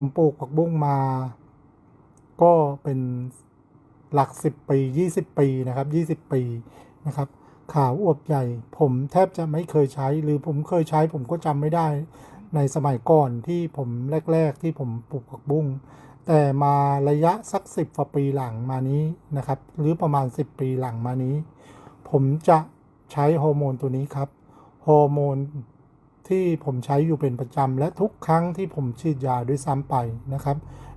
ผมปลูกผักบุ้งมา ก็เป็นหลักสิบปียี่สิบปีนะครับยี่สิบปีนะครับขาวอวบใหญ่ ผมแทบจะไม่เคยใช้ หรือผมเคยใช้ผมก็จำไม่ได้ ในสมัยก่อนที่ผมแรก ๆ ที่ผมปลูกผักบุ้งแต่มาระยะสักสิบกว่าปีหลังมานี้นะครับ หรือประมาณ 10 ปีหลังมานี้ ผมจะใช้ฮอร์โมนตัวนี้ครับฮอร์โมน ที่ผมใช้อยู่เป็นประจำและทุกครั้งที่ผมฉีดยาด้วยซ้ำไปนะครับ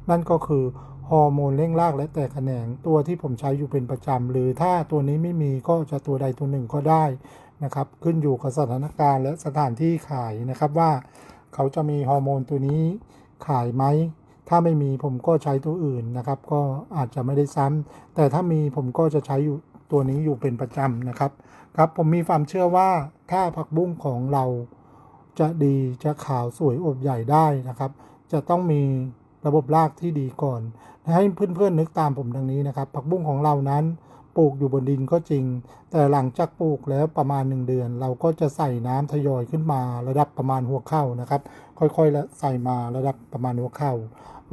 นั่นก็คือฮอร์โมนเร่งรากและแตกแขนงตัวที่ผมใช้อยู่เป็นประจำหรือถ้าตัวนี้ไม่มีก็จะตัวใดตัวหนึ่งก็ได้นะครับ ขึ้นอยู่กับสถานการณ์และสถานที่ขายนะครับว่าเขาจะมีฮอร์โมนตัวนี้ขายไหมถ้าไม่มีผมก็ใช้ตัวอื่นนะครับ ก็อาจจะไม่ได้ซ้ำแต่ถ้ามีผมก็จะใช้อยู่ตัวนี้อยู่เป็นประจำนะครับ ครับผมมีความเชื่อว่าถ้าผักบุ้งของเรา จะดีจะขาวสวยอวบใหญ่ได้นะครับ จะต้องมีระบบรากที่ดีก่อน ให้เพื่อนๆนึกตามผมดังนี้นะครับ ผักบุ้งของเรานั้นปลูกอยู่บนดินก็จริง แต่หลังจากปลูกแล้วประมาณ 1 เดือน เราก็จะใส่น้ำทยอยขึ้นมาระดับประมาณหัวเข่านะครับ ค่อยๆละใส่มาระดับประมาณหัวเข่า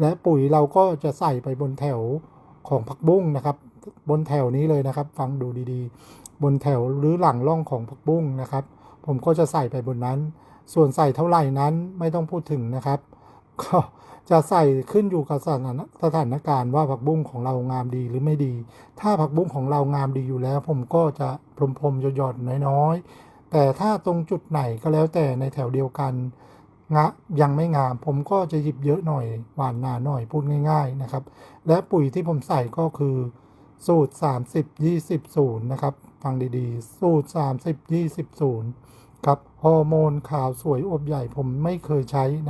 และปุ๋ยเราก็จะใส่ไปบนแถวของผักบุ้งนะครับ บนแถวนี้เลยนะครับ ฟังดูดีๆ บนแถวหรือหลังร่องของผักบุ้งนะครับ ผมก็จะใส่ไปบนนั้น ส่วนใส่เท่าไหร่นั้นไม่ต้องพูดถึงนะครับ ก็จะใส่ขึ้นอยู่กับสถานสถานการณ์ว่าผักบุ้งของเรางามดีหรือไม่ดี ถ้าผักบุ้งของเรางามดีอยู่แล้ว ผมก็จะพรมพรมๆหยอดๆน้อยๆ แต่ถ้าตรงจุดไหนก็แล้วแต่ในแถวเดียวกันงะยังไม่งาม ผมก็จะหยิบเยอะหน่อยหวานหนาหน่อยพูดง่าย ๆนะครับ และปุ๋ยที่ผมใส่ก็คือ สูตร 30 20 0 นะครับ ฟังดีๆ สูตร 30 20 0 ครับ ฮอร์โมนขาวสวยอวบใหญ่ผมไม่เคยใช้